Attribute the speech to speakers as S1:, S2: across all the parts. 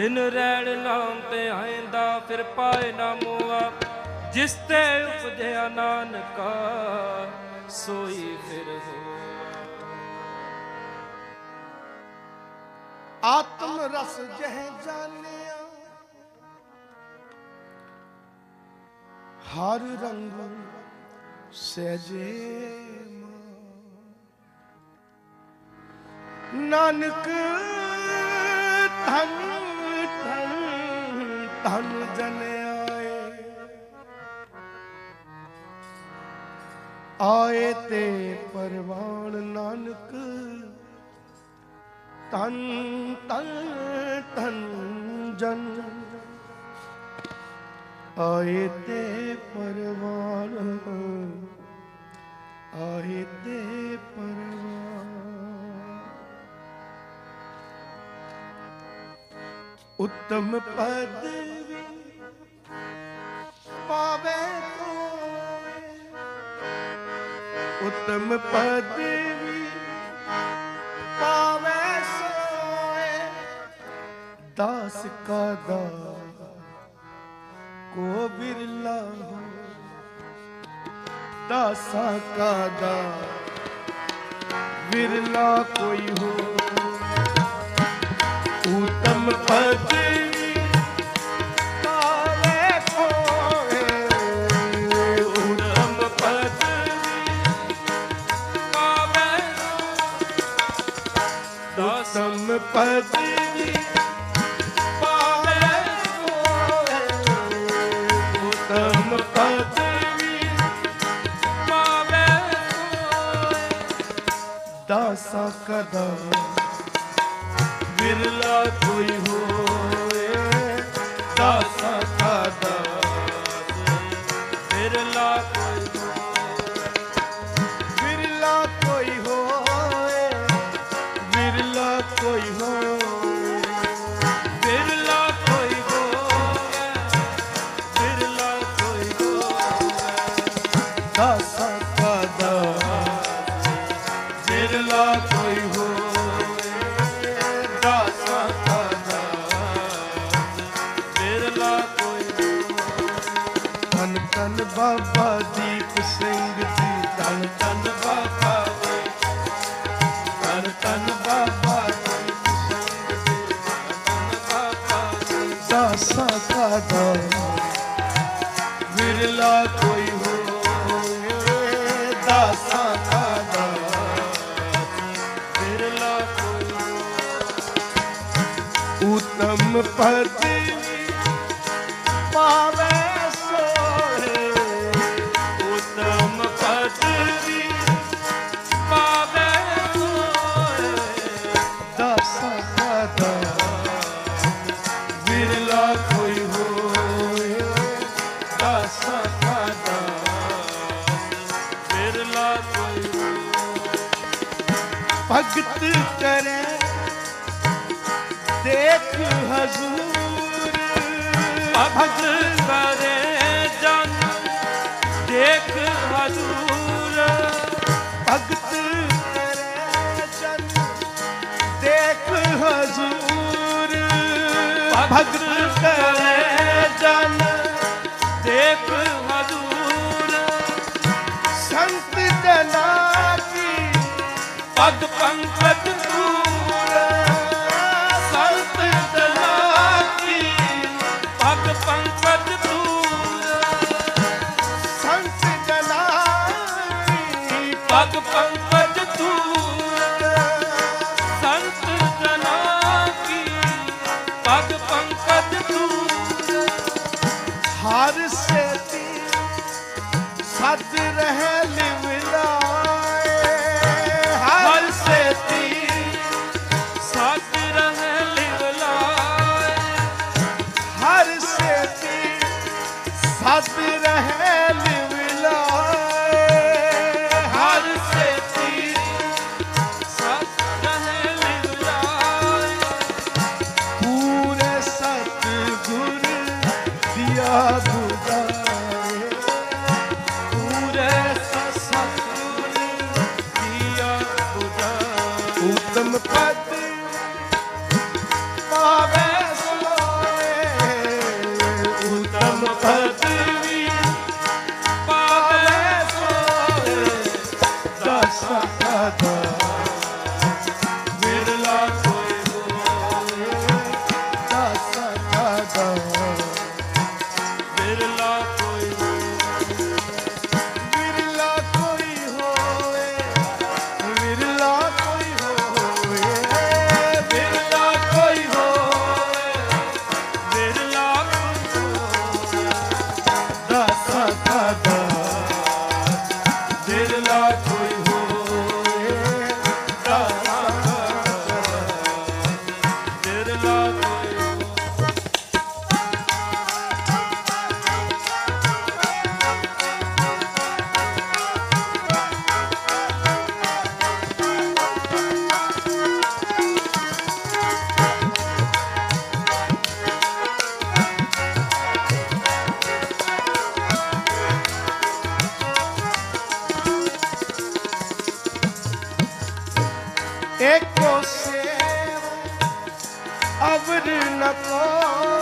S1: ਦਿਨ ਰੈਣ ਨਾਮ ਤੇ ਆਇਂਦਾ, ਫਿਰ ਪਾਏ ਨਾ ਮੋਆ, ਜਿਸ ਤੇ ਉਪਜਿਆ ਨਾਨਕਾ, ਸੋਈ ਫਿਰ ਹੋਆ
S2: ਆਤਮ ਰਸ ਜਹ ਜਾਣਿਆ, ਹਰ ਰੰਗ ਸਹਜੇ ਨਾਨਕ ਧਨ ਧਨ ਜਨ ਆਏ। ਆਏ ਤੇ ਪਰਵਾਨ ਨਾਨਕ ਤਨ ਤਨ ਤਨ ਜਨ। ਆਏ ਤੇ ਪਰਵਾਨ, ਆਏ ਤੇ ਪਰਵਾਨ। ਉੱਤਮ ਪਦਵੀ ਪਾਵੇ ਕੋਏ। ਉੱਤਮ ਪਦਵੀ ਪਾਵੇ ਸੋਏ। ਦਾਸ ਕਾ ਦਾ ਕੋ ਬਿਰਲਾ ਹੋ। ਦਾਸਾ ਕਾ ਦਾ ਬਿਰਲਾ ਕੋਈ ਹੋ। ਉਤਮ ਪਦਵੀ
S1: ਦਾਸਾ
S2: ਕਦਾ ਧੰਨ ਬਾਬਾ ਦੀਪ ਸਿੰਘ ਜੀ ਧੰਨ ਧੰਨ ਬਾਬਾ ਧੰਨ ਧੰਨ ਬਾਬਾ ਦਾਸਾ ਕਾ ਦਾ ਵਿਰਲਾ ਕੋਈ ਹੋਏ ਦਾਸਾ ਕਾ ਦਾ
S1: ਕੋਈ
S2: ਉਤਮ ਪਦਵੀ ਭਗਤ ਕਰੇ
S1: ਜਨ ਦੇਖ ਹਜ਼ੂਰ।
S2: ਸੰਤ ਜਨਾ ਕੀ
S1: ਪਦ ਪੰਕਜ ਦੂਰ Yes, sir. एको से अवर न
S2: को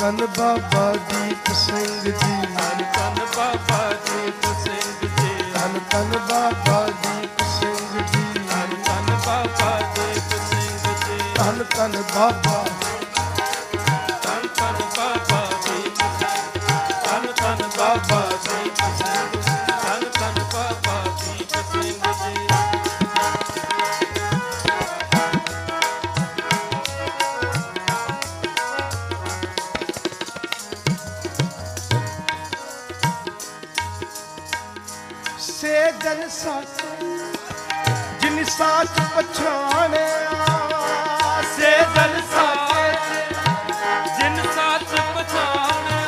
S2: ਕਨ ਬਾਬਾ ਦੀਪ ਸਿੰਘ ਜੀ।
S1: ਧੰਨ ਧੰਨ ਬਾਬਾ ਦੀਪ ਸਿੰਘ ਜੀ।
S2: ਧੰਨ ਧੰਨ ਬਾਬਾ ਦੀਪ ਸਿੰਘ ਜੀ।
S1: ਧੰਨ ਧੰਨ ਬਾਬਾ ਦੀਪ ਸਿੰਘ ਜੀ।
S2: ਧੰਨ ਧੰਨ ਬਾਬਾ ਸੇ ਜਨ ਸਾਚ ਜਿਨ ਸਾਚ ਪਛਾਣਿਆ। ਸੇ ਜਨ
S1: ਜਿਨ ਸਾਚ ਪਛਾਣਿਆ।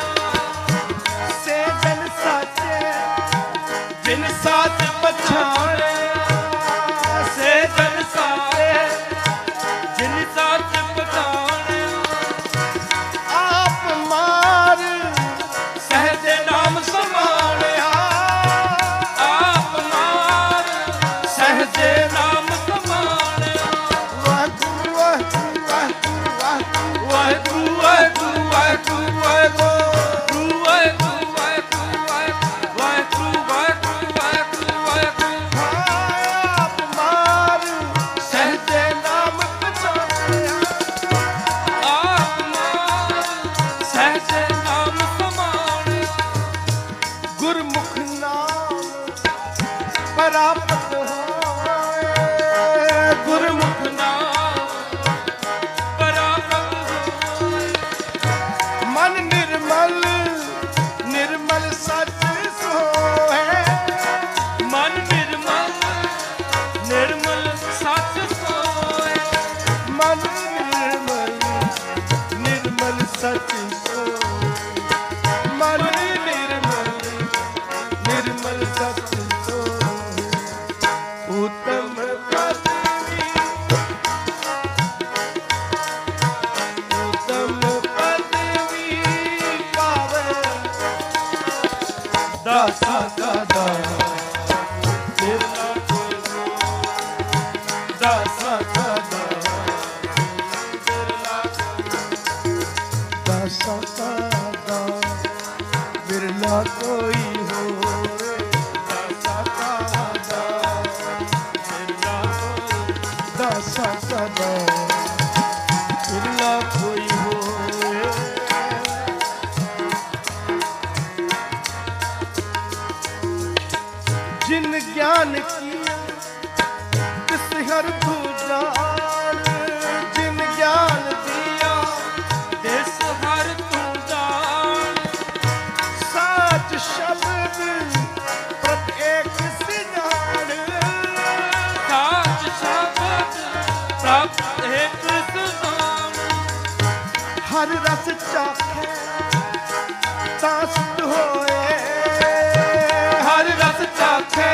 S2: ਜਿਨ ਸਾਚ ਪਛਾਣਿਆ। up. सजा ਦਸ ਚਾਖੇ ਤਾਂ ਸਤ ਹੋਏ। ਹਰ ਰਸ ਚਾਖੇ